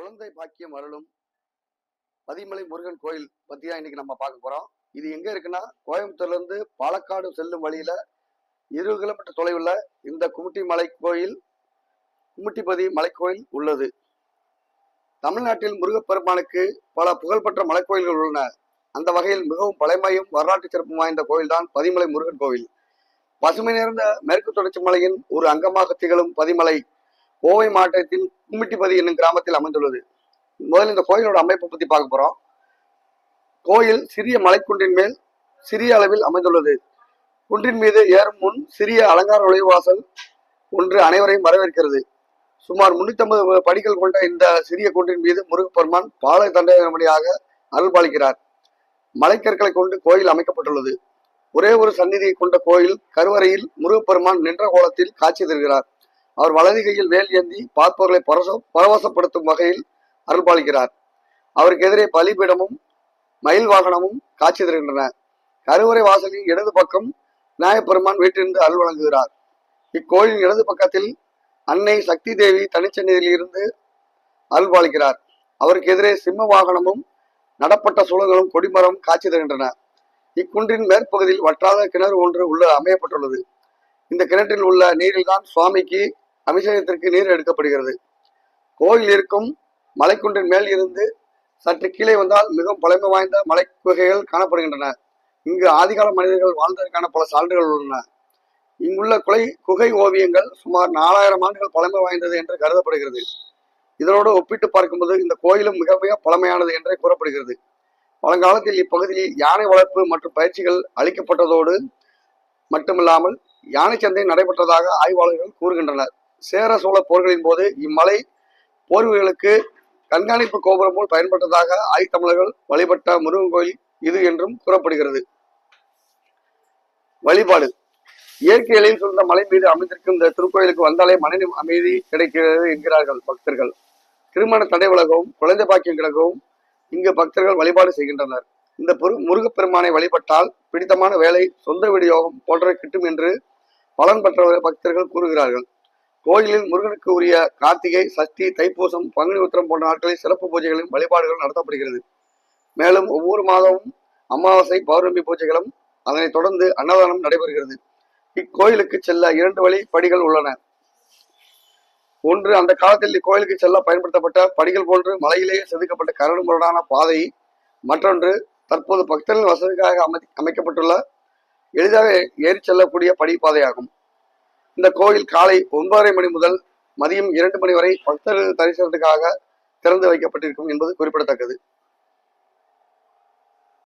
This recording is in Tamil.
குழந்தை பாக்கியம் அருளும் பதிமலை முருகன் கோயில் பத்தி தான் இன்னைக்கு நம்ம பார்க்க போறோம். இது எங்க இருக்குன்னா கோயம்புத்தூர்ல இருந்து பாலக்காடு செல்லும் வழியில இருபது கிலோமீட்டர் தொலைவுல இந்த குமுட்டி மலை கோயில் குமுட்டிப்பதி மலைக்கோயில் உள்ளது. தமிழ்நாட்டில் முருகப்பெருமானுக்கு பல புகழ்பெற்ற மலைக்கோயில்கள் உள்ளன. அந்த வகையில் மிகவும் பழமையும் வரலாற்று சிறப்பும் வாய்ந்த கோயில்தான் பதிமலை முருகன் கோவில். பசுமை நிறைந்த மேற்கு தொடர்ச்சி மலையின் ஒரு அங்கமாக திகழும் பதிமலை கோவை மாவட்டத்தின் கும்மிட்டிப்பதி என்னும் கிராமத்தில் அமைந்துள்ளது. முதல்ல இந்த கோயிலோட அமைப்பை பத்தி பார்க்க போறோம். கோயில் சிறிய மலைக்குன்றின் மேல் சிறிய அளவில் அமைந்துள்ளது. குன்றின் மீது ஏறும் முன் சிறிய அலங்கார நுழைவாசல் ஒன்று அனைவரையும் வரவேற்கிறது. சுமார் முன்னூத்தி படிகள் கொண்ட இந்த சிறிய குன்றின் மீது முருகப்பெருமான் பாலை தண்டனையாக அருள்பாலிக்கிறார் மலைக்கற்களை கொண்டு கோயில் அமைக்கப்பட்டுள்ளது. ஒரே ஒரு சந்நிதியை கொண்ட கோயில் கருவறையில் முருகப்பெருமான் நின்ற கோலத்தில் காட்சி தருகிறார். அவர் வலது கையில் வேல் ஏந்தி பார்ப்பவர்களை பரவச பரவசப்படுத்தும் வகையில் அருள்பாலிக்கிறார். அவருக்கு எதிரே பலிபீடமும் மயில் வாகனமும் காட்சி தருகின்றன. கருவறை வாசலின் இடது பக்கம் விநாயகப்பெருமான் வீட்டிலிருந்து அருள் வழங்குகிறார். இக்கோயிலின் இடது பக்கத்தில் அன்னை சக்தி தேவி தனிச்சந்நிதியில் இருந்து அருள்பாலிக்கிறார். அவருக்கு எதிரே சிம்ம வாகனமும் நடப்பட்ட சூழல்களும் கொடிமரம் காட்சி தருகின்றன. இக்குன்றின் மேற்பகுதியில் வற்றாத கிணறு ஒன்று உள்ள அமையப்பட்டுள்ளது. இந்த கிணற்றில் உள்ள நீரில்தான் சுவாமிக்கு அபிஷேகத்திற்கு நீர் எடுக்கப்படுகிறது. கோயில் இருக்கும் மலைக்குன்றின் மேல் இருந்து சற்று கீழே வந்தால் மிகவும் பழமை வாய்ந்த மலை குகைகள் காணப்படுகின்றன. இங்கு ஆதிகால மனிதர்கள் வாழ்ந்ததற்கான பல சான்றுகள் உள்ளன. இங்குள்ள குலை குகை ஓவியங்கள் சுமார் நாலாயிரம் ஆண்டுகள் பழமை வாய்ந்தது என்று கருதப்படுகிறது. இதனோடு ஒப்பிட்டு பார்க்கும்போது இந்த கோயிலும் மிக மிக பழமையானது என்றே கூறப்படுகிறது. பழங்காலத்தில் இப்பகுதியில் யானை வளர்ப்பு மற்றும் பயிற்சிகள் அளிக்கப்பட்டதோடு மட்டுமில்லாமல் யானை சந்தை நடைபெற்றதாக ஆய்வாளர்கள் கூறுகின்றனர். சேர சோழ போர்களின் போது இம்மலை போர்வீர்களுக்கு கண்காணிப்பு கோபுரம் போல் பயன்பட்டதாக ஆய்தமிழர்கள் வழிபட்ட முருகன் கோயில் இது என்றும் கூறப்படுகிறது. வழிபாடு. இயற்கை எழில் சூழ்ந்த மலை மீது அமைந்திருக்கும் இந்த திருக்கோயிலுக்கு வந்தாலே மன அமைதி கிடைக்கிறது என்கிறார்கள் பக்தர்கள். திருமண தடை விலகவும் குழந்தை பாக்கியம் கிடக்கவும் இங்கு பக்தர்கள் வழிபாடு செய்கின்றனர். இந்த பொரு முருகப்பெருமானை வழிபட்டால் பிடித்தமான வேலை சொந்த விநியோகம் போன்றவை கிட்டும் என்று பலன் பெற்ற பக்தர்கள் கூறுகிறார்கள். கோயிலில் முருகனுக்கு உரிய கார்த்திகை சஷ்டி தைப்பூசம் பங்குனி உத்திரம் போன்ற நாட்களில் சிறப்பு பூஜைகளும் வழிபாடுகளும் நடத்தப்படுகிறது. மேலும் ஒவ்வொரு மாதமும் அமாவாசை பௌர்ணமி பூஜைகளும் அதனைத் தொடர்ந்து அன்னதானம் நடைபெறுகிறது. இக்கோயிலுக்கு செல்ல இரண்டு வழி படிகள் உள்ளன. ஒன்று அந்த காலத்தில் இக்கோயிலுக்கு செல்ல பயன்படுத்தப்பட்ட படிகள் போன்று மலையிலேயே செதுக்கப்பட்ட கரடு முரடான பாதை. மற்றொன்று தற்போது பக்தர்கள் வசதிக்காக அமை அமைக்கப்பட்டுள்ள எளிதாக ஏறி செல்லக்கூடிய படிப்பாதையாகும். இந்த கோயில் காலை ஒன்பதரை மணி முதல் மதியம் இரண்டு மணி வரை பக்தர்கள் தரிசனத்துக்காக திறந்து வைக்கப்பட்டிருக்கும் என்பது குறிப்பிடத்தக்கது.